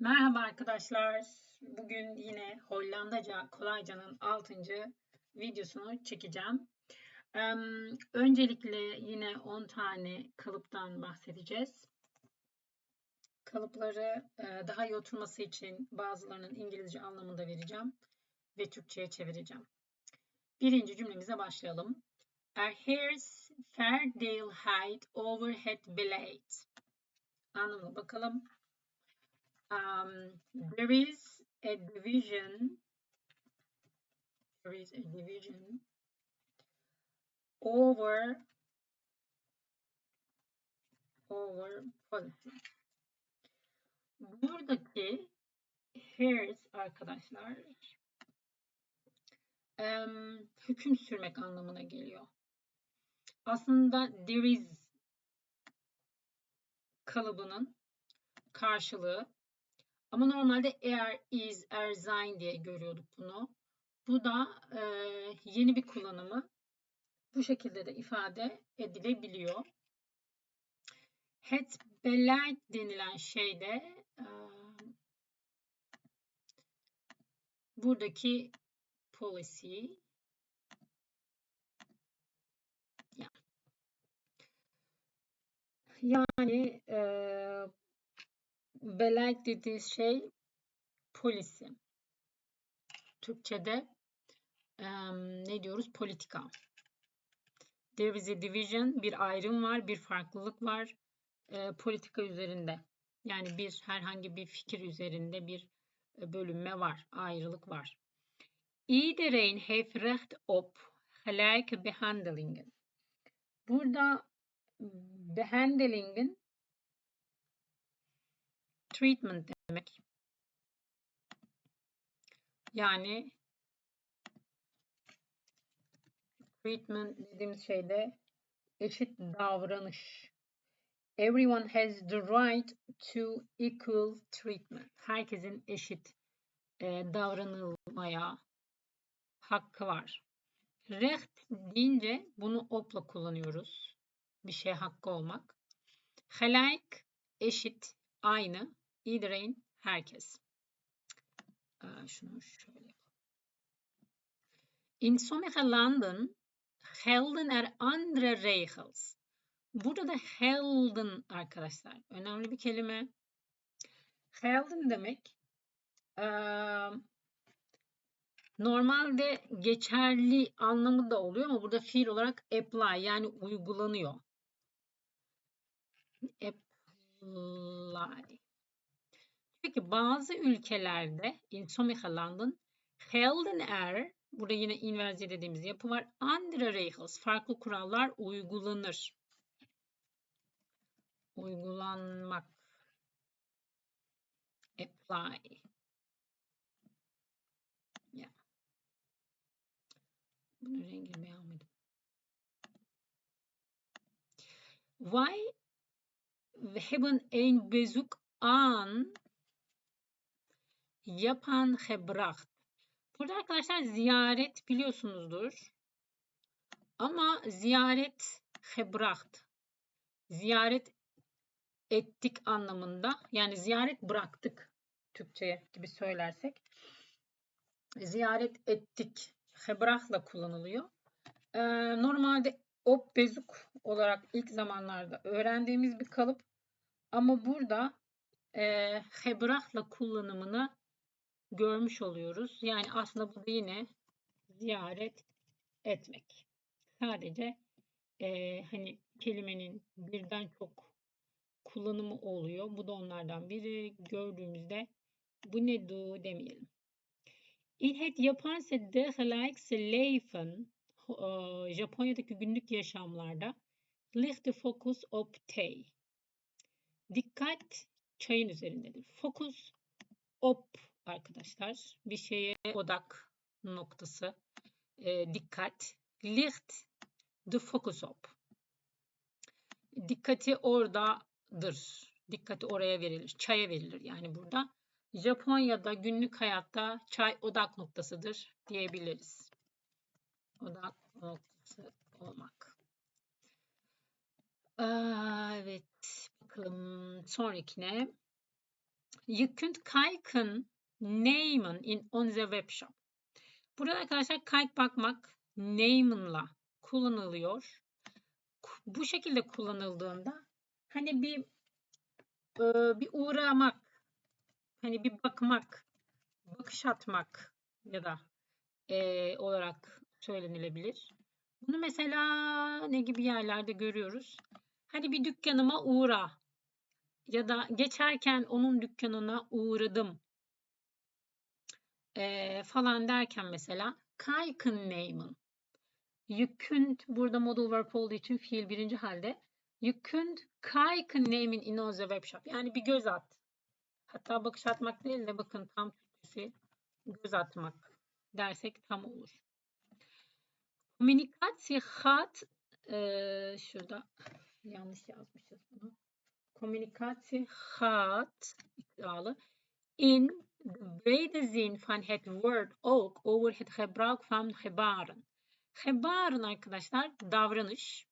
Merhaba arkadaşlar. Bugün yine Hollandaca Kolayca'nın 6. videosunu çekeceğim. Öncelikle yine 10 tane kalıptan bahsedeceğiz. Kalıpları daha iyi oturması için bazılarının İngilizce anlamında vereceğim ve Türkçe'ye çevireceğim. Birinci cümlemize başlayalım. Er hears Fairdale height overhead blade. Anlamına bakalım um, there is a division there is a division over over policy. Buradaki hairs arkadaşlar um, hüküm sürmek anlamına geliyor. Aslında there is kalıbının karşılığı ama normalde eğer, is, er, sein diye görüyorduk bunu. Bu da e, yeni bir kullanımı. Bu şekilde de ifade edilebiliyor. Het beleid denilen şey de e, buradaki policy yani e, Beleid dediği şey polisi. Türkçe'de um, ne diyoruz? Politika. There is a division, bir ayrım var, bir farklılık var e, politika üzerinde. Yani bir herhangi bir fikir üzerinde bir e, bölünme var, ayrılık var. Iedereen heeft recht op gelijke behandelingen. Burada behandelingen treatment demek. Yani treatment dediğimiz şeyde eşit davranış. Everyone has the right to equal treatment. Herkesin eşit e, davranılmaya hakkı var. Recht deyince bunu opla kullanıyoruz. Bir şey hakkı olmak. Gelijk eşit, aynı. Iedereen herkes. Şunu şöyle yapalım. In sommige landen gelden er andere regels. Burada da gelden arkadaşlar. Önemli bir kelime. Gelden demek normalde geçerli anlamı da oluyor ama burada fiil olarak apply yani uygulanıyor. Apply. Peki bazı ülkelerde in sommige landen gelden er burada yine inverse dediğimiz yapı var. Andere regels farklı kurallar uygulanır. Uygulanmak. Apply. Ya. Bunun rengini beğenmedim. Wij hebben een bezoek aan Yapan gebracht. Burada arkadaşlar ziyaret biliyorsunuzdur. Ama ziyaret gebracht. Ziyaret ettik anlamında. Yani ziyaret bıraktık Türkçe gibi söylersek. Ziyaret ettik. Hebrahla kullanılıyor. Ee, normalde op bezuk olarak ilk zamanlarda öğrendiğimiz bir kalıp. Ama burada e, hebrahla kullanımını görmüş oluyoruz. Yani aslında bu da yine ziyaret etmek. Sadece e, hani kelimenin birden çok kullanımı oluyor. Bu da onlardan biri. Gördüğümüzde bu ne du demeyelim. In het Japanse dagelijkse leven, Japonya'daki günlük yaşamlarda ligt focus op thee. Dikkat çayın üzerindedir. Fokus op arkadaşlar. Bir şeye odak noktası, e, dikkat. Licht the focus op. Dikkati oradadır. Dikkati oraya verilir. Çaya verilir yani burada. Japonya'da günlük hayatta çay odak noktasıdır diyebiliriz. Odak noktası olmak. Aa, evet. Bakalım sonrakine. You kunt kijken nemen in onze webshop. Burada arkadaşlar kayık bakmak namen'la kullanılıyor. Bu şekilde kullanıldığında hani bir e, bir uğramak, hani bir bakmak, bakış atmak ya da e, olarak söylenilebilir. Bunu mesela ne gibi yerlerde görüyoruz? Hani bir dükkanıma uğra ya da geçerken onun dükkanına uğradım e, falan derken mesela kijken nemen. You kunt burada modal verb olduğu için fiil birinci halde. You kunt kijken nemen in onze webshop. Yani bir göz at. Hatta bakış atmak değil de bakın tam Türkçesi göz atmak dersek tam olur. Komünikasyon hat e, şurada yanlış yazmışız bunu. Communicatie gaat ikralı in de brede zin van het woord ook over het gebruik van gebaren. Gebaren arkadaşlar davranış.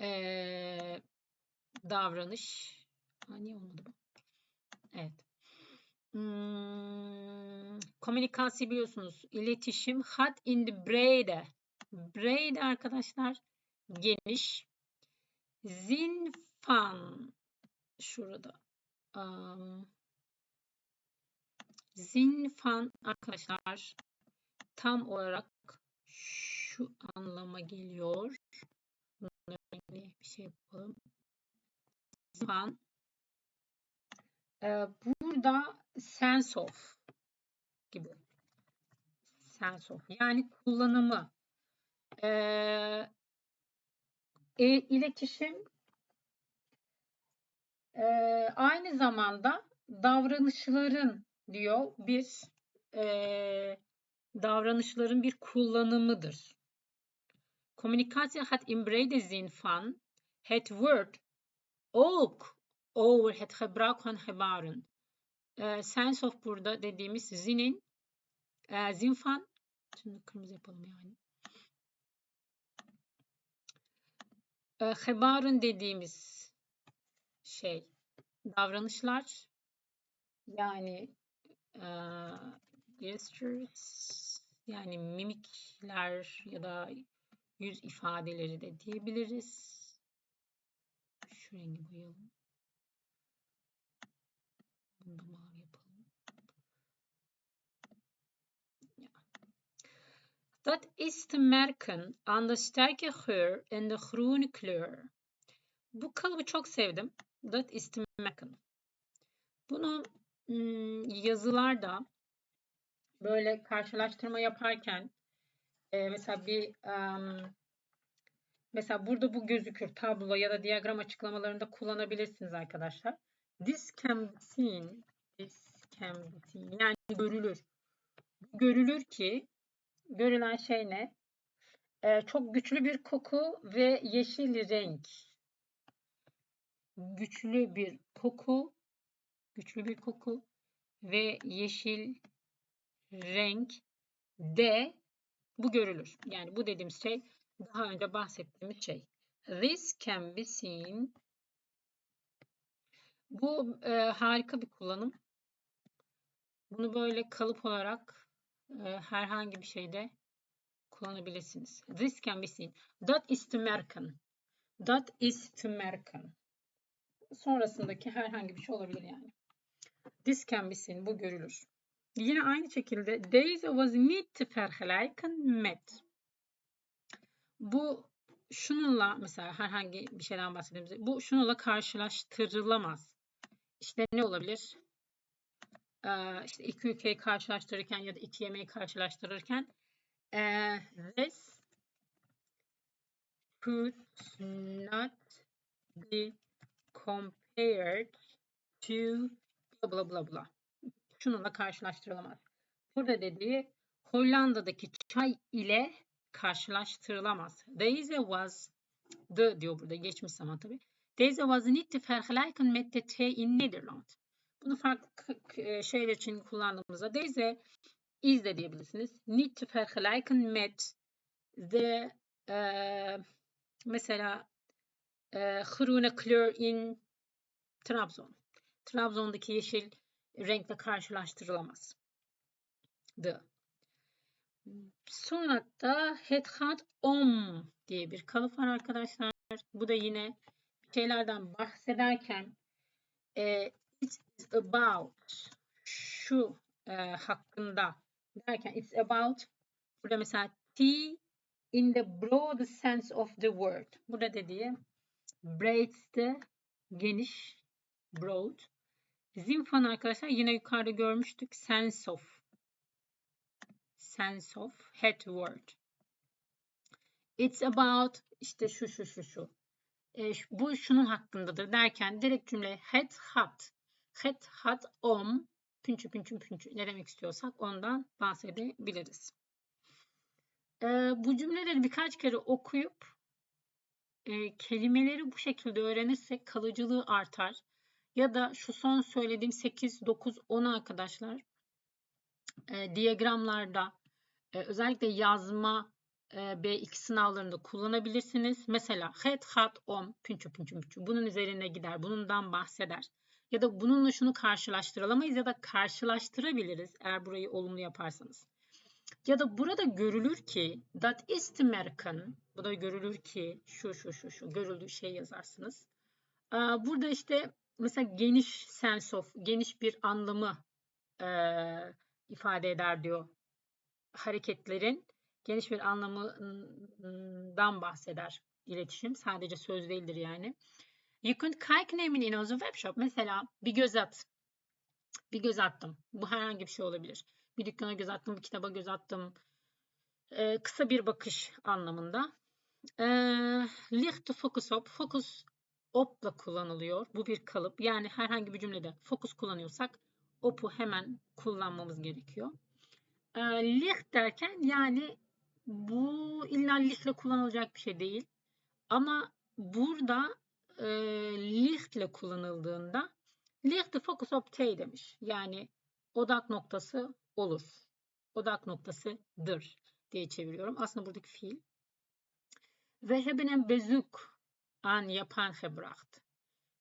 Ee, davranış. Ha, niye olmadı bu? Evet. Hmm, komünikasyon biliyorsunuz. İletişim. Hat in de brede. Brede arkadaşlar geniş. Zinfan şurada. Um, zinfan arkadaşlar tam olarak şu anlama geliyor. bir şey yapalım. Zinfan ee, burada sense of gibi. Sense of yani kullanımı. Ee, e, iletişim e, aynı zamanda davranışların diyor bir e, davranışların bir kullanımıdır. Communicatie hat in brede zin van het woord ook over het gebruik van gebaren. E, sense of burada dediğimiz zinin e, zin van şimdi kırmızı yapalım yani. e, hebarın dediğimiz şey davranışlar yani gestures yani mimikler ya da yüz ifadeleri de diyebiliriz. Şu rengi boyayalım. Bunu da mavi yapalım. Dat is te merken aan de sterke geur en de groene kleur. Bu kalıbı çok sevdim. Dat is te merken. Bunu yazılarda böyle karşılaştırma yaparken e, mesela bir um, mesela burada bu gözükür tablo ya da diyagram açıklamalarında kullanabilirsiniz arkadaşlar. This can be seen. This can be seen. Yani görülür. Görülür ki görülen şey ne? Ee, çok güçlü bir koku ve yeşil renk. Güçlü bir koku, güçlü bir koku ve yeşil renk de bu görülür. Yani bu dediğim şey daha önce bahsettiğimiz şey. This can be seen. Bu e, harika bir kullanım. Bunu böyle kalıp olarak herhangi bir şeyde kullanabilirsiniz. This can be seen. That is to merken. That is to merken. Sonrasındaki herhangi bir şey olabilir yani. This can be seen. Bu görülür. Yine aynı şekilde deze was te vergelijken met. Bu şununla mesela herhangi bir şeyden bahsettiğimizde bu şununla karşılaştırılamaz. İşte ne olabilir? işte iki ülkeyi karşılaştırırken ya da iki yemeği karşılaştırırken this could not be compared to bla bla bla bla. Şununla karşılaştırılamaz. Burada dediği Hollanda'daki çay ile karşılaştırılamaz. Deze was the diyor burada geçmiş zaman tabi. Deze was niet te vergelijken met de thee in Nederland. Bunu farklı şeyler için kullandığımızda deze is de diyebilirsiniz. Niet te vergelijken met de e, mesela e, groene kleur in Trabzon. Trabzon'daki yeşil renkle karşılaştırılamaz. The. Sonra da het hat om diye bir kalıp var arkadaşlar. Bu da yine şeylerden bahsederken e, it is about şu e, hakkında derken it's about burada mesela T in the broad sense of the word. Burada dediği braids'te geniş broad. Zinfan arkadaşlar yine yukarıda görmüştük. Sense of. Sense of head word. It's about işte şu şu şu şu. E, bu şunun hakkındadır derken direkt cümle head hat. Head hat om pünçü pünçü pünçü ne demek istiyorsak ondan bahsedebiliriz. E, bu cümleleri birkaç kere okuyup e, kelimeleri bu şekilde öğrenirsek kalıcılığı artar. Ya da şu son söylediğim 8, 9, 10 arkadaşlar e, diyagramlarda e, özellikle yazma e, B2 sınavlarında kullanabilirsiniz. Mesela het, hat, om, pünçü pünçü pünçü. Bunun üzerine gider. Bundan bahseder. Ya da bununla şunu karşılaştırılamayız ya da karşılaştırabiliriz eğer burayı olumlu yaparsanız. Ya da burada görülür ki that is American. Bu da görülür ki şu şu şu şu görüldüğü şey yazarsınız. Burada işte mesela geniş sense of, geniş bir anlamı e, ifade eder diyor. Hareketlerin geniş bir anlamından bahseder iletişim. Sadece söz değildir yani. You can kijk nemen in onze webshop. Mesela bir göz at. Bir göz attım. Bu herhangi bir şey olabilir. Bir dükkana göz attım, bir kitaba göz attım. Ee, kısa bir bakış anlamında. Ee, licht focus op. Focus op'la kullanılıyor. Bu bir kalıp. Yani herhangi bir cümlede focus kullanıyorsak op'u hemen kullanmamız gerekiyor. Ee, licht derken yani bu illa lichtle kullanılacak bir şey değil. Ama burada e, lichtle kullanıldığında licht focus op T demiş. Yani odak noktası olur. Odak noktasıdır diye çeviriyorum. Aslında buradaki fiil. Ve hebben bezuk an Japan gebracht.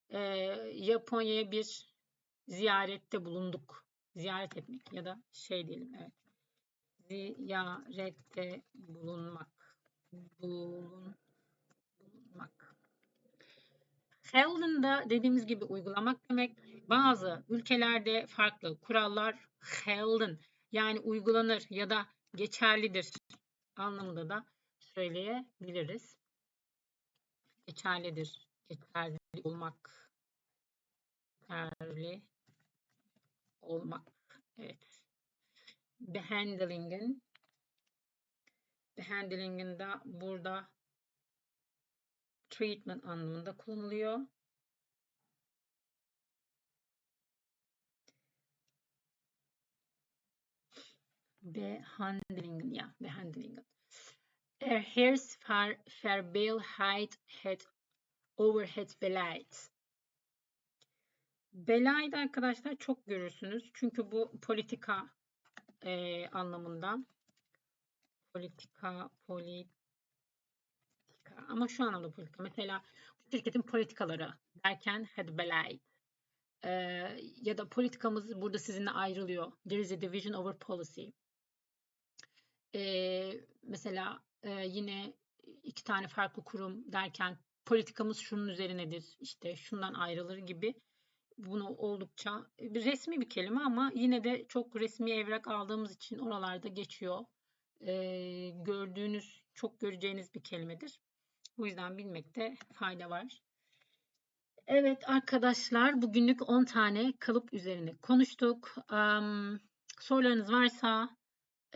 Ee, Japonya'ya bir ziyarette bulunduk. Ziyaret etmek ya da şey diyelim evet. Ziyarette bulunmak. Bulun, bulunmak. Gelden'da dediğimiz gibi uygulamak demek. Bazı ülkelerde farklı kurallar gelden yani uygulanır ya da geçerlidir anlamında da söyleyebiliriz. Geçerlidir. Geçerli olmak. Geçerli olmak. Evet. Behandlingen Behandlingen da burada treatment anlamında kullanılıyor. Behandelingen, ja, behandelingen. Er heerst ver, verbeeldheid het over het beleid. Beleid arkadaşlar çok görürsünüz. Çünkü bu politika e, anlamında. Politika, politika. Ama şu anlamda politika. Mesela bu şirketin politikaları derken het beleid. E, ya da politikamız burada sizinle ayrılıyor. There is a division over policy. E, mesela e, yine iki tane farklı kurum derken politikamız şunun üzerinedir, işte şundan ayrılır gibi bunu oldukça bir resmi bir kelime ama yine de çok resmi evrak aldığımız için oralarda geçiyor. Ee, gördüğünüz, çok göreceğiniz bir kelimedir. Bu yüzden bilmekte fayda var. Evet arkadaşlar bugünlük 10 tane kalıp üzerine konuştuk. Um, sorularınız varsa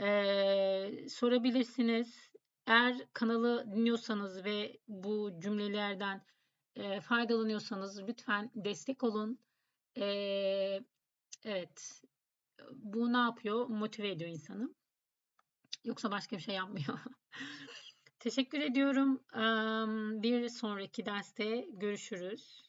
e, sorabilirsiniz. Eğer kanalı dinliyorsanız ve bu cümlelerden e, faydalanıyorsanız lütfen destek olun. E, evet. Bu ne yapıyor? Motive ediyor insanı. Yoksa başka bir şey yapmıyor. Teşekkür ediyorum. Bir sonraki derste görüşürüz.